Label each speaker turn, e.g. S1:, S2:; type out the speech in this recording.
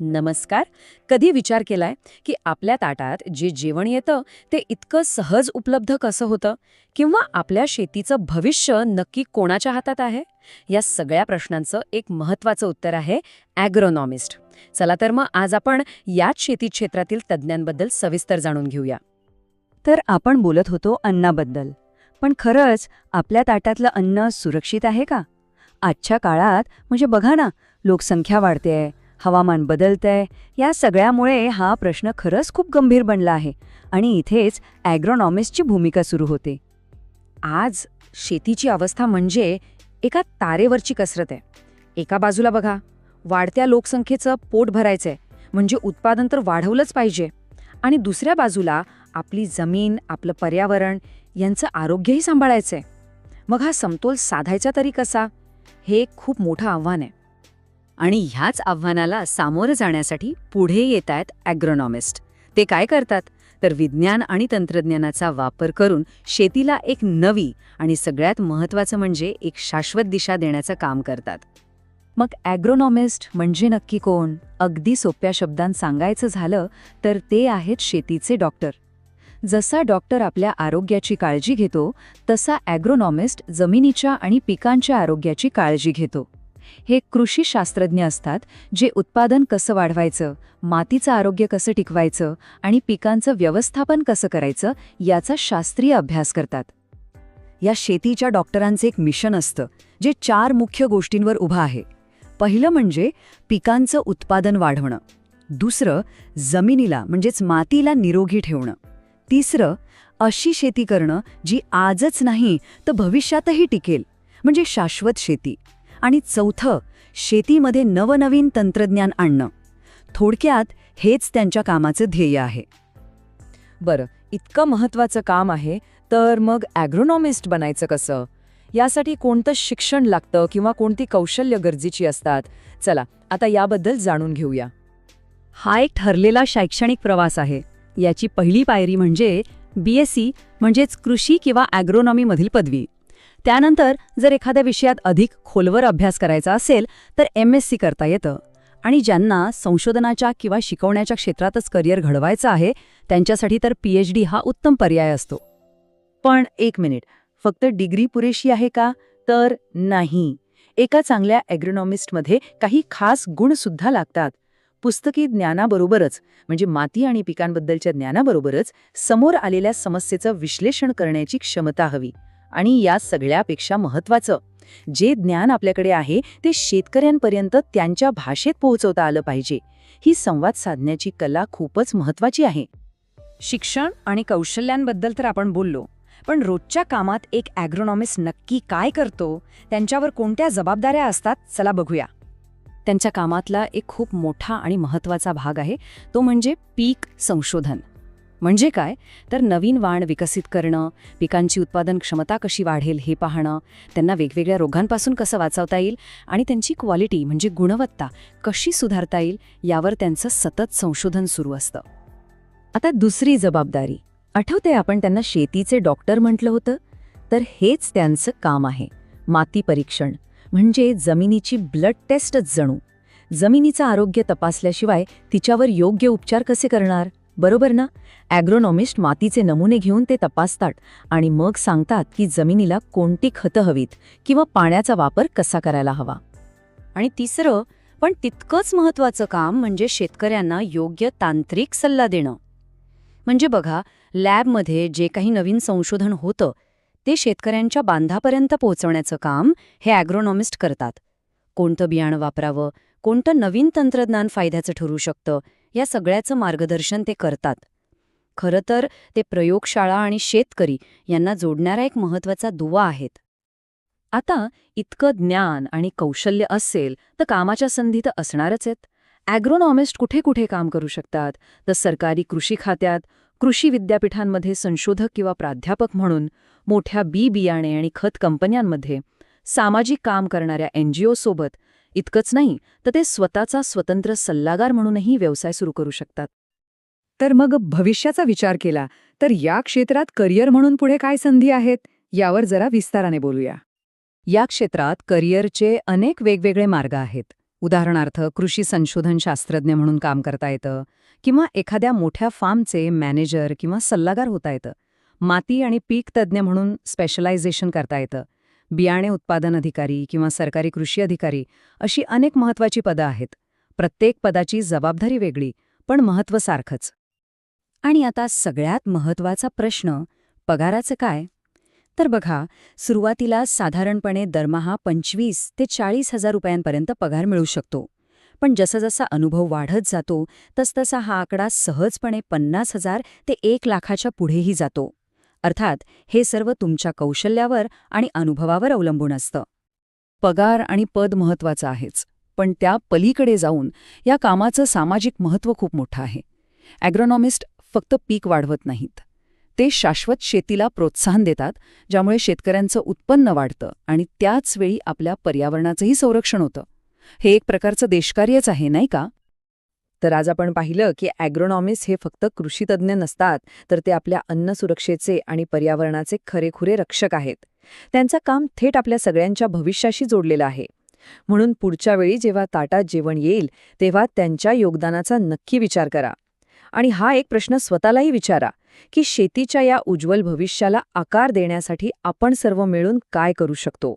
S1: नमस्कार. कधी विचार केलाय की आपल्या ताटात जे जेवण येतं ते इतकं सहज उपलब्ध कसं होतं? किंवा आपल्या शेतीचं भविष्य नक्की कोणाच्या हातात आहे? या सगळ्या प्रश्नांचं एक महत्वाचं उत्तर आहे ॲग्रोनॉमिस्ट. चला तर मग आज आपण याच शेती क्षेत्रातील तज्ज्ञांबद्दल सविस्तर जाणून घेऊया.
S2: तर आपण बोलत होतो अन्नाबद्दल. पण खरंच आपल्या ताटातलं अन्न सुरक्षित आहे का? आजच्या काळात म्हणजे बघा ना लोकसंख्या वाढतेय हवामान बदलतंय या सगळ्यामुळे हा प्रश्न खरंच खूप गंभीर बनला आहे आणि इथेच ॲग्रोनॉमिस्टची भूमिका सुरू होते.
S1: आज शेतीची अवस्था म्हणजे एका तारेवरची कसरत आहे. एका बाजूला बघा वाढत्या लोकसंख्येचं पोट भरायचंय म्हणजे उत्पादन तर वाढवलंच पाहिजे. आणि दुसऱ्या बाजूला आपली जमीन आपलं पर्यावरण यांचं आरोग्यही सांभाळायचंय. मग हा समतोल साधायचा तरी कसा? हे एक खूप मोठं आव्हान आहे. आणि ह्याच आव्हानाला सामोरं जाण्यासाठी पुढे येत आहेत ॲग्रोनॉमिस्ट ते काय करतात? तर विज्ञान आणि तंत्रज्ञानाचा वापर करून शेतीला एक नवी आणि सगळ्यात महत्त्वाचं म्हणजे एक शाश्वत दिशा देण्याचं काम करतात.
S2: मग ॲग्रोनॉमिस्ट म्हणजे नक्की कोण? अगदी सोप्या शब्दांत सांगायचं झालं तर ते आहेत शेतीचे डॉक्टर जसा डॉक्टर आपल्या आरोग्याची काळजी घेतो तसा ॲग्रोनॉमिस्ट जमिनीच्या आणि पिकांच्या आरोग्याची काळजी घेतो. हे कृषी शास्त्रज्ञ असतात जे उत्पादन कसं वाढवायचं मातीचं आरोग्य कसं टिकवायचं आणि पिकांचं व्यवस्थापन कसं करायचं याचा शास्त्रीय अभ्यास करतात. या शेतीच्या डॉक्टरांचं एक मिशन असतं जे चार मुख्य गोष्टींवर उभं आहे. पहिलं म्हणजे पिकांचं उत्पादन वाढवणं. दुसरं जमिनीला म्हणजेच मातीला निरोगी ठेवणं. तिसरं अशी शेती करणं जी आजच नाही तर भविष्यातही टिकेल म्हणजे शाश्वत शेती. आणि चौथं शेतीमध्ये नवनवीन तंत्रज्ञान आणणं. थोडक्यात हेच त्यांच्या कामाचं ध्येय आहे.
S1: बरं इतकं महत्वाचं काम आहे तर मग ॲग्रोनॉमिस्ट बनायचं कसं? यासाठी कोणतं शिक्षण लागतं किंवा कोणती कौशल्य गरजेची असतात? चला आता याबद्दल जाणून घेऊया.
S2: हा एक ठरलेला शैक्षणिक प्रवास आहे. याची पहिली पायरी म्हणजे बी एस सी म्हणजेच कृषी किंवा ॲग्रोनॉमीमधील पदवी. त्यानंतर जर एखाद्या विषयात अधिक खोलवर अभ्यास करायचा असेल तर एम एस सी करता येतं. आणि ज्यांना संशोधनाच्या किंवा शिकवण्याच्या क्षेत्रातच करिअर घडवायचं आहे त्यांच्यासाठी तर पी एच डी हा उत्तम पर्याय असतो.
S3: पण एक मिनिट फक्त डिग्री पुरेशी आहे का? तर नाही. एका चांगल्या ॲग्रोनॉमिस्टमध्ये काही खास गुणसुद्धा लागतात. पुस्तकी ज्ञानाबरोबरच म्हणजे माती आणि पिकांबद्दलच्या ज्ञानाबरोबरच समोर आलेल्या समस्येचं विश्लेषण करण्याची क्षमता हवी. आणि या सगळ्यापेक्षा महत्वाचं जे ज्ञान आपल्याकडे आहे ते शेतकऱ्यांपर्यंत त्यांच्या भाषेत पोहोचवता आलं पाहिजे. ही संवाद साधण्याची कला खूपच महत्वाची आहे.
S1: शिक्षण आणि कौशल्यांबद्दल तर आपण बोललो पण रोजच्या कामात एक ॲग्रोनॉमिस्ट नक्की काय करतो त्यांच्यावर कोणत्या जबाबदाऱ्या असतात चला बघूया. त्यांच्या कामातला एक खूप मोठा आणि महत्त्वाचा भाग आहे तो म्हणजे पीक संशोधन. म्हणजे काय? तर नवीन वाण विकसित करणं पिकांची उत्पादन क्षमता कशी वाढेल हे पाहणं त्यांना वेगवेगळ्या रोगांपासून कसं वाचवता येईल आणि त्यांची क्वालिटी म्हणजे गुणवत्ता कशी सुधारता येईल यावर त्यांचं सतत संशोधन सुरू असतं.
S2: आता दुसरी जबाबदारी. आठवते आपण त्यांना शेतीचे डॉक्टर म्हटलं होतं? तर हेच त्यांचं काम आहे. माती परीक्षण म्हणजे जमिनीची ब्लड टेस्टच जणू. जमिनीचं आरोग्य तपासल्याशिवाय तिच्यावर योग्य उपचार कसे करणार? बरोबर ना? ॲग्रोनॉमिस्ट मातीचे नमुने घेऊन ते तपासतात आणि मग सांगतात की जमिनीला कोणती खतं हवीत किंवा पाण्याचा वापर कसा करायला हवा.
S1: आणि तिसरं पण तितकंच महत्त्वाचं काम म्हणजे शेतकऱ्यांना योग्य तांत्रिक सल्ला देणं. म्हणजे बघा लॅबमध्ये जे काही नवीन संशोधन होतं ते शेतकऱ्यांच्या बांधापर्यंत पोहोचवण्याचं काम हे ॲग्रोनॉमिस्ट करतात. कोणतं बियाणं वापरावं कोणतं नवीन तंत्रज्ञान फायद्याचं ठरू शकतं या सगळ्याचं मार्गदर्शन ते करतात. खरं तर ते प्रयोगशाळा आणि शेतकरी यांना जोडणारा एक महत्त्वाचा दुवा आहेत. आता इतकं ज्ञान आणि कौशल्य असेल तर कामाच्या संधी तर असणारच आहेत. ॲग्रोनॉमिस्ट कुठे कुठे काम करू शकतात? तर सरकारी कृषी खात्यात कृषी विद्यापीठांमध्ये संशोधक किंवा प्राध्यापक म्हणून मोठ्या बी बियाणे आणि खत कंपन्यांमध्ये सामाजिक काम करणाऱ्या एनजीओ सोबत इतकंच नाही तर ते स्वतःचा स्वतंत्र सल्लागार म्हणूनही व्यवसाय सुरू करू शकतात.
S4: तर मग भविष्याचा विचार केला तर या क्षेत्रात करिअर म्हणून पुढे काय संधी आहेत यावर जरा विस्ताराने बोलूया.
S2: या क्षेत्रात करिअरचे अनेक वेगवेगळे मार्ग आहेत. उदाहरणार्थ कृषी संशोधन शास्त्रज्ञ म्हणून काम करता येतं किंवा एखाद्या मोठ्या फार्मचे मॅनेजर किंवा सल्लागार होता येतं. माती आणि पीक तज्ज्ञ म्हणून स्पेशलायझेशन करता येतं. बियाणे उत्पादन अधिकारी किंवा सरकारी कृषी अधिकारी अशी अनेक महत्वाची पदं आहेत. प्रत्येक पदाची जबाबदारी वेगळी पण महत्त्व सारखंच.
S1: आणि आता सगळ्यात महत्त्वाचा प्रश्न पगाराचं काय? तर बघा सुरुवातीला साधारणपणे दरमहा पंचवीस ते चाळीस हजार रुपयांपर्यंत पगार मिळू शकतो. पण जसजसा अनुभव वाढत जातो तसतसा हा आकडा सहजपणे पन्नास हजार ते एक लाखाच्या पुढेही जातो. अर्थात हे सर्व तुमच्या कौशल्यावर आणि अनुभवावर अवलंबून असतं.
S3: पगार आणि पद महत्वाचं आहेच पण त्या पलीकडे जाऊन या कामाचं सामाजिक महत्त्व खूप मोठं आहे. ॲग्रोनॉमिस्ट फक्त पीक वाढवत नाहीत. ते शाश्वत शेतीला प्रोत्साहन देतात ज्यामुळे शेतकऱ्यांचं उत्पन्न वाढतं आणि त्याच वेळी आपल्या पर्यावरणाचंही संरक्षण होतं. हे एक प्रकारचं देशकार्यच आहे नाही का? तर आज आपण पाहिलं की ॲग्रोनॉमिस्ट हे फक्त कृषीतज्ञ नसतात तर ते आपल्या अन्न सुरक्षेचे आणि पर्यावरणाचे खरेखुरे रक्षक आहेत. त्यांचं काम थेट आपल्या सगळ्यांच्या भविष्याशी जोडलेलं आहे. म्हणून पुढच्या वेळी जेव्हा ताटात जेवण येईल तेव्हा त्यांच्या योगदानाचा नक्की विचार करा. आणि हा एक प्रश्न स्वतःलाही विचारा की शेतीच्या या उज्ज्वल भविष्याला आकार देण्यासाठी आपण सर्व मिळून काय करू शकतो?